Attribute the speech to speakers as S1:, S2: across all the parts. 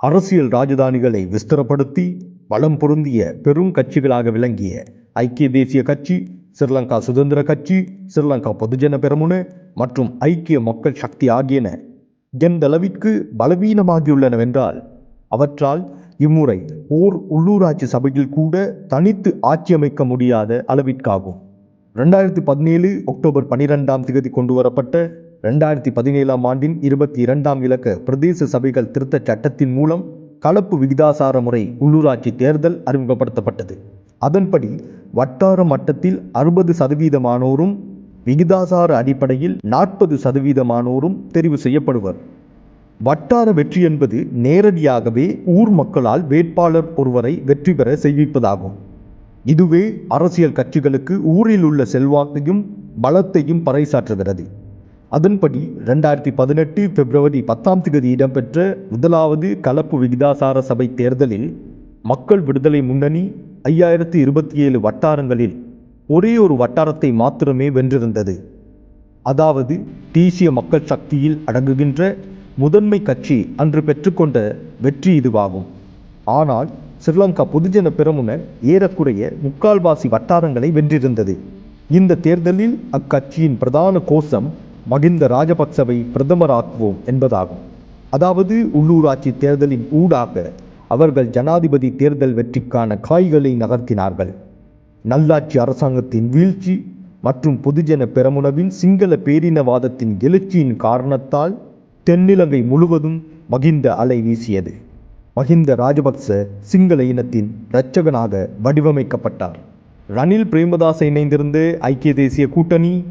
S1: அரசியல் ராஜதானிகளை விஸ்தரப்படுத்தி பலம் பொருந்திய பெரும் கட்சிகளாக விளங்கிய ஐக்கிய தேசிய கட்சி ஸ்ரீலங்கா சுதந்திர கட்சி ஸ்ரீலங்கா பொதுஜன பெரமுன மற்றும் ஐக்கிய மக்கள் சக்தி ஆகியன எந்தளவிற்கு பலவீனமாகியுள்ளனவென்றால் அவற்றால் இம்முறை ஓர் உள்ளூராட்சி சபையில் கூட தனித்து ஆட்சி அமைக்க முடியாத அளவிற்காகும். ரெண்டாயிரத்தி பதினேழு அக்டோபர் பனிரெண்டாம் தேதி கொண்டு வரப்பட்ட ரெண்டாயிரத்தி பதினேழாம் ஆண்டின் இருபத்தி இரண்டாம் இலக்க பிரதேச சபைகள் திருத்தச் சட்டத்தின் மூலம் கலப்பு விகிதாசார முறை உள்ளூராட்சி தேர்தல் அறிமுகப்படுத்தப்பட்டது. அதன்படி வட்டார மட்டத்தில் அறுபது சதவீதமானோரும் விகிதாசார அடிப்படையில் நாற்பது சதவீதமானோரும் தெரிவு செய்யப்படுவர். வட்டார வெற்றி என்பது நேரடியாகவே ஊர் மக்களால் வேட்பாளர் ஒருவரை வெற்றி பெற செய்விப்பதாகும். இதுவே அரசியல் கட்சிகளுக்கு ஊரில் உள்ள செல்வாக்கையும் பலத்தையும் பறைசாற்றுகிறது. அதன்படி ரெண்டாயிரத்தி பதினெட்டு பிப்ரவரி பத்தாம் தேதி இடம்பெற்ற முதலாவது கலப்பு விகிதாசார சபை தேர்தலில் மக்கள் விடுதலை முன்னணி ஐயாயிரத்தி இருபத்தி ஏழு வட்டாரங்களில் ஒரே ஒரு வட்டாரத்தை மாத்திரமே வென்றிருந்தது. அதாவது தேசிய மக்கள் சக்தியில் அடங்குகின்ற முதன்மை கட்சி அன்று பெற்றுக்கொண்ட வெற்றி இதுவாகும். ஆனால் ஸ்ரீலங்கா பொதுஜன பெரமுன ஏறக்குறைய முக்கால்வாசி வட்டாரங்களை வென்றிருந்தது. இந்த தேர்தலில் அக்கட்சியின் பிரதான கோஷம் மகிந்த ராஜபக்சவை பிரதமராக்குவோம் என்பதாகும். அதாவது உள்ளூராட்சி தேர்தலின் ஊடாக அவர்கள் ஜனாதிபதி தேர்தல் வெற்றிக்கான காய்களை நகர்த்தினார்கள். நல்லாட்சி அரசாங்கத்தின் வீழ்ச்சி மற்றும் பொதுஜன பெரமுனவின் சிங்கள பேரினவாதத்தின் எழுச்சியின் காரணத்தால் தென்னிலங்கை முழுவதும் மகிந்த அலை வீசியது. மகிந்த ராஜபக்ச சிங்கள இனத்தின் இரட்சகனாக வடிவமைக்கப்பட்டார். ரணில் பிரேமதாச இணைந்திருந்த ஐக்கிய தேசிய கூட்டணி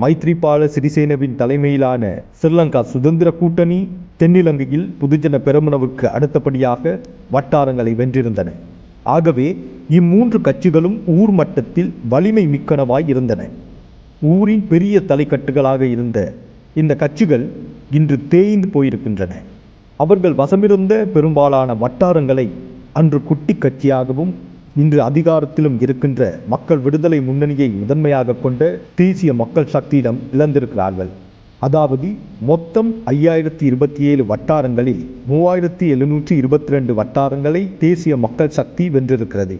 S1: மைத்ரிபால சிறிசேனவின் தலைமையிலான ஸ்ரீலங்கா சுதந்திர கூட்டணி தென்னிலங்கையில் பொதுஜன பெருமனவுக்கு அடுத்தபடியாக வட்டாரங்களை வென்றிருந்தன. ஆகவே இம்மூன்று கட்சிகளும் ஊர் மட்டத்தில் வலிமை மிக்கனவாய் இருந்தன. ஊரின் பெரிய தலைக்கட்டுகளாக இருந்த இந்த கட்சிகள் இன்று தேய்ந்து போயிருக்கின்றன. அவர்கள் வசமிருந்த பெரும்பாலான வட்டாரங்களை அன்று குட்டி கட்சியாகவும் இன்று அதிகாரத்திலும் இருக்கின்ற மக்கள் விடுதலை முன்னணியை முதன்மையாக கொண்ட தேசிய மக்கள் சக்தியிடம் இழந்திருக்கிறார்கள் அதாவது மொத்தம் ஐயாயிரத்தி இருபத்தி ஏழு வட்டாரங்களில் மூவாயிரத்தி எழுநூற்றி இருபத்தி ரெண்டு வட்டாரங்களை தேசிய மக்கள் சக்தி வென்றிருக்கிறது.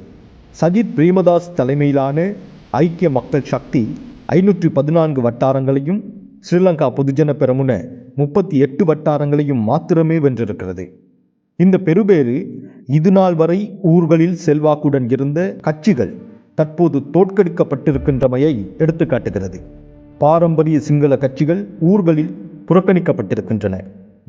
S1: சஜித் பிரேமதாஸ் தலைமையிலான ஐக்கிய மக்கள் சக்தி ஐநூற்றி பதினான்கு வட்டாரங்களையும் ஸ்ரீலங்கா பொதுஜன பெரமுன முப்பத்தி எட்டு வட்டாரங்களையும் மாத்திரமே வென்றிருக்கிறது. இந்த பெருபேறு இதுநாள் வரை ஊர்களில் செல்வாக்குடன் இருந்த கட்சிகள் தற்போது தோற்கடிக்கப்பட்டிருக்கின்றமையை எடுத்துக்காட்டுகிறது. பாரம்பரிய சிங்கள கட்சிகள் ஊர்களில் புறக்கணிக்கப்பட்டிருக்கின்றன.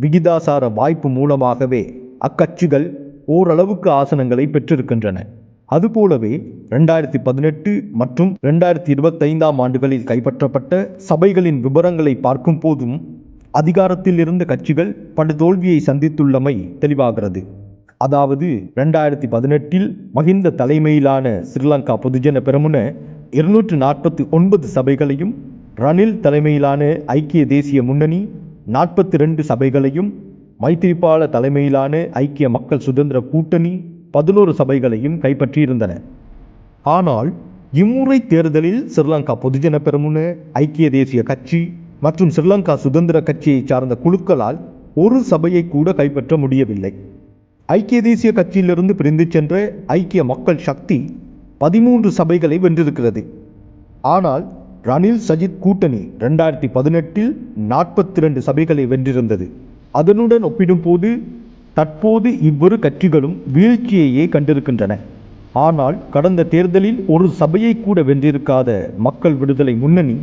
S1: விகிதாசார வாய்ப்பு மூலமாகவே அக்கட்சிகள் ஓரளவுக்கு ஆசனங்களை பெற்றிருக்கின்றன. அதுபோலவே ரெண்டாயிரத்தி பதினெட்டு மற்றும் ரெண்டாயிரத்தி இருபத்தைந்தாம் ஆண்டுகளில் கைப்பற்றப்பட்ட சபைகளின் விபரங்களை பார்க்கும் போதும் அதிகாரத்தில் இருந்த கட்சிகள் படுதோல்வியை சந்தித்துள்ளமை தெளிவாகிறது. அதாவது ரெண்டாயிரத்தி பதினெட்டில் மகிந்த தலைமையிலான ஸ்ரீலங்கா பொதுஜன பெரமுன இருநூற்று நாற்பத்தி ஒன்பது சபைகளையும் ரணில் தலைமையிலான ஐக்கிய தேசிய முன்னணி நாற்பத்தி ரெண்டு சபைகளையும் மைத்திரிபால தலைமையிலான ஐக்கிய மக்கள் சுதந்திர கூட்டணி பதினோரு சபைகளையும் கைப்பற்றியிருந்தன. ஆனால் இம்முறை தேர்தலில் ஸ்ரீலங்கா பொதுஜன பெரமுன ஐக்கிய தேசிய கட்சி மற்றும் ஸ்ரீலங்கா சுதந்திர கட்சியை சார்ந்த குழுக்களால் ஒரு சபையை கூட கைப்பற்ற முடியவில்லை. ஐக்கிய தேசிய கட்சியிலிருந்து பிரிந்து சென்ற ஐக்கிய மக்கள் சக்தி பதிமூன்று சபைகளை வென்றிருக்கிறது. ஆனால் ரணில் சஜித் கூட்டணி ரெண்டாயிரத்தி பதினெட்டில் நாற்பத்தி ரெண்டு சபைகளை வென்றிருந்தது. அதனுடன் ஒப்பிடும்போது தற்போது இவ்விரு கட்சிகளும் வீழ்ச்சியையே கண்டிருக்கின்றன. ஆனால் கடந்த தேர்தலில் ஒரு சபையை கூட வென்றிருக்காத மக்கள் விடுதலை முன்னணி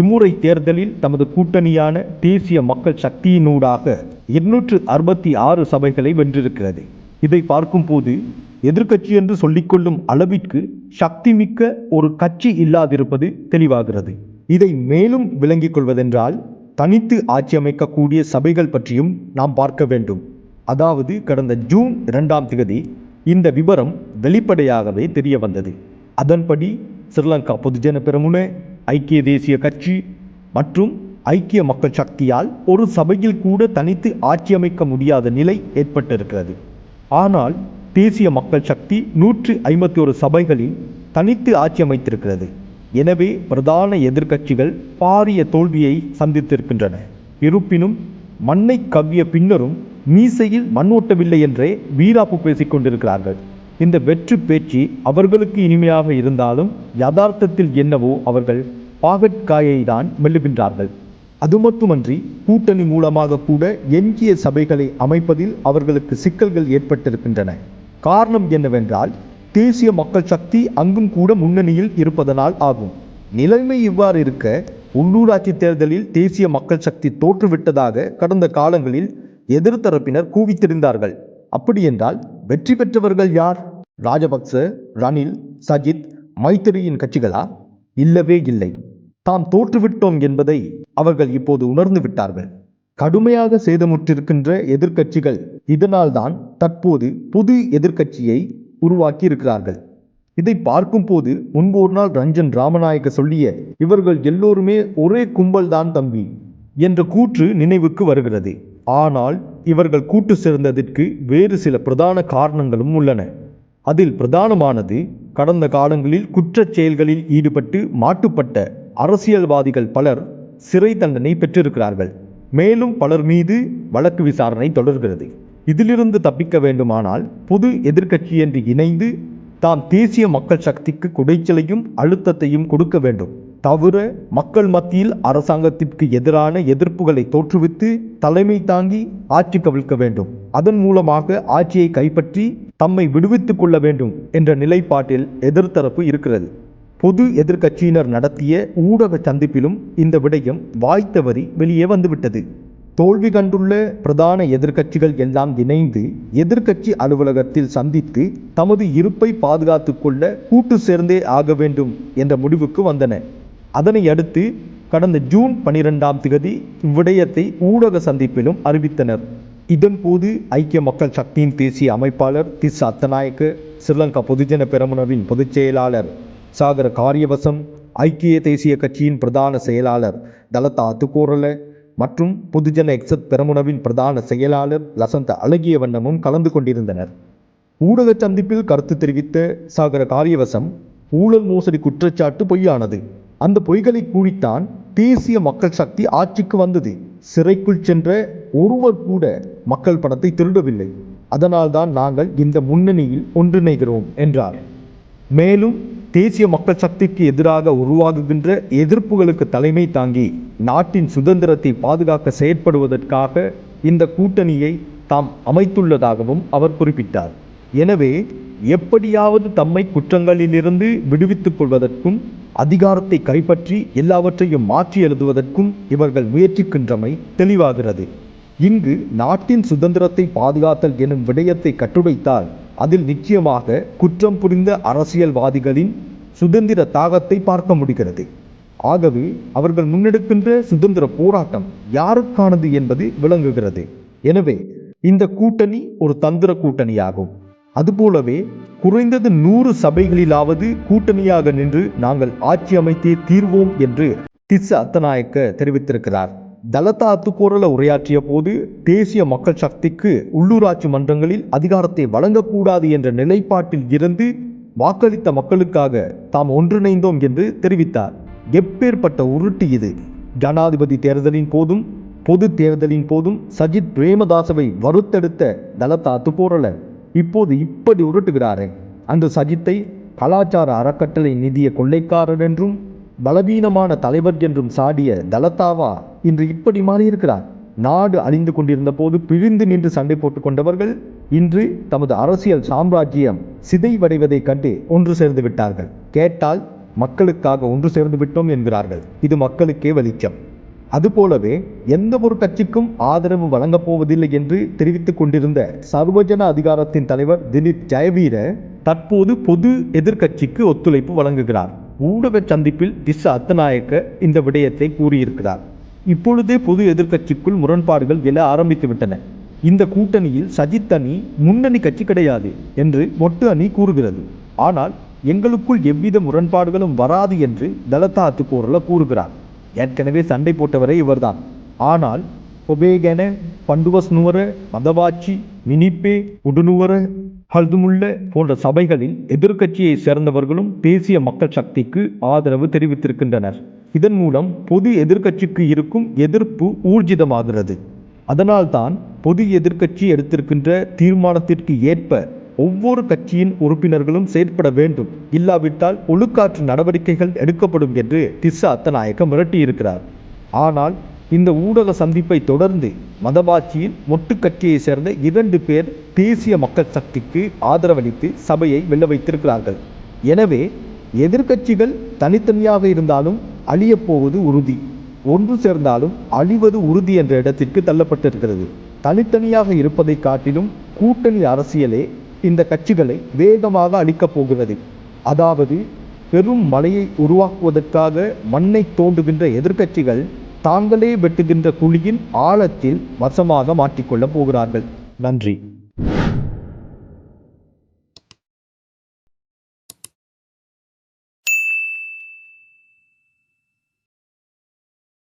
S1: இம்முறை தேர்தலில் தமது கூட்டணியான தேசிய மக்கள் சக்தியினூடாக இருநூற்று அறுபத்தி ஆறு சபைகளை வென்றிருக்கிறது. இதை பார்க்கும்போது எதிர்க்கட்சி என்று சொல்லிக்கொள்ளும் அளவிற்கு சக்தி மிக்க ஒரு கட்சி இல்லாதிருப்பது தெளிவாகிறது. இதை மேலும் விளங்கிக் கொள்வதென்றால் தனித்து ஆட்சி அமைக்கக்கூடிய சபைகள் பற்றியும் நாம் பார்க்க வேண்டும். அதாவது கடந்த ஜூன் இரண்டாம் தேதி இந்த விவரம் வெளிப்படையாகவே தெரிய வந்தது அதன்படி ஸ்ரீலங்கா பொதுஜன பெரமுன ஐக்கிய தேசிய கட்சி மற்றும் ஐக்கிய மக்கள் சக்தியால் ஒரு சபையில் கூட தனித்து ஆட்சி அமைக்க முடியாத நிலை ஏற்பட்டிருக்கிறது. ஆனால் தேசிய மக்கள் சக்தி நூற்று ஐம்பத்தி ஒரு சபைகளில் தனித்து ஆட்சி அமைத்திருக்கிறது. எனவே பிரதான எதிர்க்கட்சிகள் பாரிய தோல்வியை சந்தித்திருக்கின்றன. இருப்பினும் மண்ணை கவ்விய பின்னரும் மீசையில் மண் ஓட்டவில்லை என்றே வீராப்பு பேசிக் கொண்டிருக்கிறார்கள் இந்த வெற்று பேச்சு அவர்களுக்கு இனிமையாக இருந்தாலும் யதார்த்தத்தில் என்னவோ அவர்கள் பாகற்காயை தான் மெல்லுகின்றார்கள். அது மட்டுமன்றி கூட்டணி மூலமாக கூட எஞ்சிய சபைகளை அமைப்பதில் அவர்களுக்கு சிக்கல்கள் ஏற்பட்டிருக்கின்றன. காரணம் என்னவென்றால் தேசிய மக்கள் சக்தி அங்கும் கூட முன்னணியில் இருப்பதனால் ஆகும். நிலைமை இவ்வாறு இருக்க உள்ளூராட்சி தேர்தலில் தேசிய மக்கள் சக்தி தோற்றுவிட்டதாக கடந்த காலங்களில் எதிர்த்தரப்பினர் கூவித்திருந்தார்கள். அப்படியென்றால் வெற்றி பெற்றவர்கள் யார்? ராஜபக்ச ரணில் சஜித் மைத்திரியின் கட்சிகளா? இல்லவே இல்லை. தாம் தோற்றுவிட்டோம் என்பதை அவர்கள் இப்போது உணர்ந்து விட்டார்கள். கடுமையாக சேதமுற்றிருக்கின்ற எதிர்க்கட்சிகள் இதனால்தான் தற்போது புது எதிர்க்கட்சியை உருவாக்கி இருக்கிறார்கள் இதை பார்க்கும்போது முன்பு ஒரு நாள் ரஞ்சன் ராமநாயக்க சொல்லிய இவர்கள் எல்லோருமே ஒரே கும்பல் தான் தம்பி என்ற கூற்று நினைவுக்கு வருகிறது. ஆனால் இவர்கள் கூட்டு சேர்ந்ததற்கு வேறு சில பிரதான காரணங்களும் உள்ளன. அதில் பிரதானமானது கடந்த காலங்களில் குற்றச் செயல்களில் ஈடுபட்டு மாட்டுப்பட்ட அரசியல்வாதிகள் பலர் சிறை தண்டனை பெற்றிருக்கிறார்கள். மேலும் பலர் மீது வழக்கு விசாரணை தொடர்கிறது. இதிலிருந்து தப்பிக்க வேண்டுமானால் புது எதிர்க்கட்சி என்று இணைந்து தாம் தேசிய மக்கள் சக்திக்கு குடைச்சலையும் அழுத்தத்தையும் கொடுக்க வேண்டும். தவிர மக்கள் மத்தியில் அரசாங்கத்திற்கு எதிரான எதிர்ப்புகளை தோற்றுவித்து தலைமை தாங்கி ஆட்சி கவிழ்க்க வேண்டும். அதன் மூலமாக ஆட்சியை கைப்பற்றி தம்மை விடுவித்துக் கொள்ள வேண்டும் என்ற நிலைப்பாட்டில் எதிர்த்தரப்பு இருக்கிறது. பொது எதிர்க்கட்சியினர் நடத்திய ஊடக சந்திப்பிலும் இந்த விடயம் வாய்த்தவறி வெளியே வந்துவிட்டது. தோல்வி கண்டுள்ள பிரதான எதிர்க்கட்சிகள் எல்லாம் இணைந்து எதிர்க்கட்சி அலுவலகத்தில் சந்தித்து தமது இருப்பை பாதுகாத்துக் கொள்ள கூட்டு சேர்ந்தே ஆக வேண்டும் என்ற முடிவுக்கு வந்தன. அதனை அடுத்து கடந்த ஜூன் பனிரெண்டாம் திகதி இவ்விடயத்தை ஊடக சந்திப்பிலும் அறிவித்தனர். இதன்போது ஐக்கிய மக்கள் சக்தியின் தேசிய அமைப்பாளர் திஸ் அத்தநாயக்க ஸ்ரீலங்கா பொதுஜன பெரமுனவின் பொதுச் செயலாளர் சாகர காரியவசம் ஐக்கிய தேசிய கட்சியின் பிரதான செயலாளர் தலதா அத்துக்கோரல மற்றும் பொதுஜன எக்ஸத் பெரமுனவின் பிரதான செயலாளர் லசந்த அழகிய வண்ணமும் கலந்து கொண்டிருந்தனர். ஊடக சந்திப்பில் கருத்து தெரிவித்த சாகர காரியவசம் ஊழல் மோசடி குற்றச்சாட்டு பொய்யானது. அந்த பொய்களை கூறித்தான் தேசிய மக்கள் சக்தி ஆட்சிக்கு வந்தது. சிறைக்குள் சென்ற ஒருவர் கூட மக்கள் பணத்தை திருடவில்லை. அதனால்தான் நாங்கள் இந்த முன்னணியில் ஒன்றிணைகிறோம் என்றார். மேலும் தேசிய மக்கள் சக்திக்கு எதிராக உருவாகுகின்ற எதிர்ப்புகளுக்கு தலைமை தாங்கி நாட்டின் சுதந்திரத்தை பாதுகாக்க செயற்படுவதற்காக இந்த கூட்டணியை தாம் அமைத்துள்ளதாகவும் அவர் குறிப்பிட்டார். எனவே எப்படியாவது தம்மை குற்றங்களிலிருந்து விடுவித்துக் கொள்வதற்கும் அதிகாரத்தை கைப்பற்றி எல்லாவற்றையும் மாற்றி எழுதுவதற்கும் இவர்கள் முயற்சிக்கின்றமை தெளிவாகிறது. இங்கு நாட்டின் சுதந்திரத்தை பாதுகாத்தல் எனும் விடயத்தை கட்டுடைத்தால் அதில் நிச்சயமாக குற்றம் புரிந்த அரசியல்வாதிகளின் சுதந்திர தாகத்தை பார்க்க முடிகிறது. ஆகவே அவர்கள் முன்னெடுக்கின்ற சுதந்திர போராட்டம் யாருக்கானது என்பது விளங்குகிறது. எனவே இந்த கூட்டணி ஒரு தந்திர கூட்டணியாகும். அதுபோலவே குறைந்தது நூறு சபைகளிலாவது கூட்டணியாக நின்று நாங்கள் ஆட்சி அமைத்தே தீர்வோம் என்று திஸ்ஸ அத்தநாயக்க தெரிவித்திருக்கிறார். தலதா அத்துக்கோரல உரையாற்றிய போது தேசிய மக்கள் சக்திக்கு உள்ளூராட்சி மன்றங்களில் அதிகாரத்தை வழங்கக்கூடாது என்ற நிலைப்பாட்டில் இருந்து வாக்களித்த மக்களுக்காக தாம் ஒன்றிணைந்தோம் என்று தெரிவித்தார். எப்பேற்பட்ட உருட்டு இது? ஜனாதிபதி தேர்தலின் போதும் பொது தேர்தலின் போதும் சஜித் பிரேமதாசவை வறுத்தெடுத்த தலதா அத்துப்போரல இப்போது இப்படி உருட்டுகிறாரே. அந்த சஜித்தை கலாச்சார அறக்கட்டளை நிதிய கொள்ளைக்காரர் என்றும் பலவீனமான தலைவர் என்றும் சாடிய தலத்தாவா இன்று இப்படி மாறியிருக்கிறார். நாடு அழிந்து கொண்டிருந்த போது பிரிந்து நின்று சண்டை போட்டுக் கொண்டவர்கள் இன்று தமது அரசியல் சாம்ராஜ்யம் சிதைவடைவதைக் கண்டு ஒன்று சேர்ந்து விட்டார்கள். கேட்டால் மக்களுக்காக ஒன்று சேர்ந்து விட்டோம் என்கிறார்கள். இது மக்களுக்கே வெளிச்சம். அதுபோலவே எந்த ஒரு கட்சிக்கும் ஆதரவு வழங்கப் போவதில்லை என்று தெரிவித்துக் கொண்டிருந்த சர்வஜன அதிகாரத்தின் தலைவர் திலீப் ஜெயவீர தற்போது பொது எதிர்க்கட்சிக்கு ஒத்துழைப்பு வழங்குகிறார். ஊடக சந்திப்பில் திஸ் அத்தநாயக்க இந்த விடயத்தை கூறியிருக்கிறார். இப்பொழுதே பொது எதிர்க்கட்சிக்குள் முரண்பாடுகள் எழ ஆரம்பித்துவிட்டன இந்த கூட்டணியில் சஜித் அணி முன்னணி கட்சி கிடையாது என்று மொட்டு அணி கூறுகிறது. ஆனால் எங்களுக்குள் எவ்வித முரண்பாடுகளும் வராது என்று தலதாத்து அத்துப்போரல கூறுகிறார். ஏற்கனவே சண்டை போட்டவரே இவர்தான். ஆனால் ஒபேகென பண்டுவஸ்னுவர மதவாச்சி மினிப்பே உடுனுவர ஹல்துமுல்ல போன்ற சபைகளில் எதிர்க்கட்சியை சேர்ந்தவர்களும் தேசிய மக்கள் சக்திக்கு ஆதரவு தெரிவித்திருக்கின்றனர். இதன் மூலம் பொது எதிர்க்கட்சிக்கு இருக்கும் எதிர்ப்பு ஊர்ஜிதமாகிறது. அதனால்தான் பொது எதிர்க்கட்சி எடுத்திருக்கின்ற தீர்மானத்திற்கு ஏற்ப ஒவ்வொரு கட்சியின் உறுப்பினர்களும் செயற்பட வேண்டும். இல்லாவிட்டால் ஒழுக்காற்று நடவடிக்கைகள் எடுக்கப்படும் என்று திஸ்ஸா அத்தநாயக்க மிரட்டியிருக்கிறார். ஆனால் இந்த ஊடக சந்திப்பை தொடர்ந்து மதவாட்சியின் மொட்டு கட்சியைச் சேர்ந்த இரண்டு பேர் தேசிய மக்கள் சக்திக்கு ஆதரவளித்து சபையை வெல்ல வைத்திருக்கிறார்கள். எனவே எதிர்க்கட்சிகள் தனித்தனியாக இருந்தாலும் அழியப்போவது உறுதி. ஒன்று சேர்ந்தாலும் அழிவது உறுதி என்ற இடத்திற்கு தள்ளப்பட்டிருக்கிறது. தனித்தனியாக இருப்பதை காட்டிலும் கூட்டணி அரசியலே இந்த கட்சிகளை வேகமாக அழிக்கப் போகிறது. அதாவது பெரும் மலையை உருவாக்குவதற்காக மண்ணை தோண்டுகின்ற எதிர்க்கட்சிகள் தாங்களே வெட்டுகின்ற குழியின் ஆழத்தில் வசமாக மாற்றிக்கொள்ளப் போகிறார்கள். நன்றி.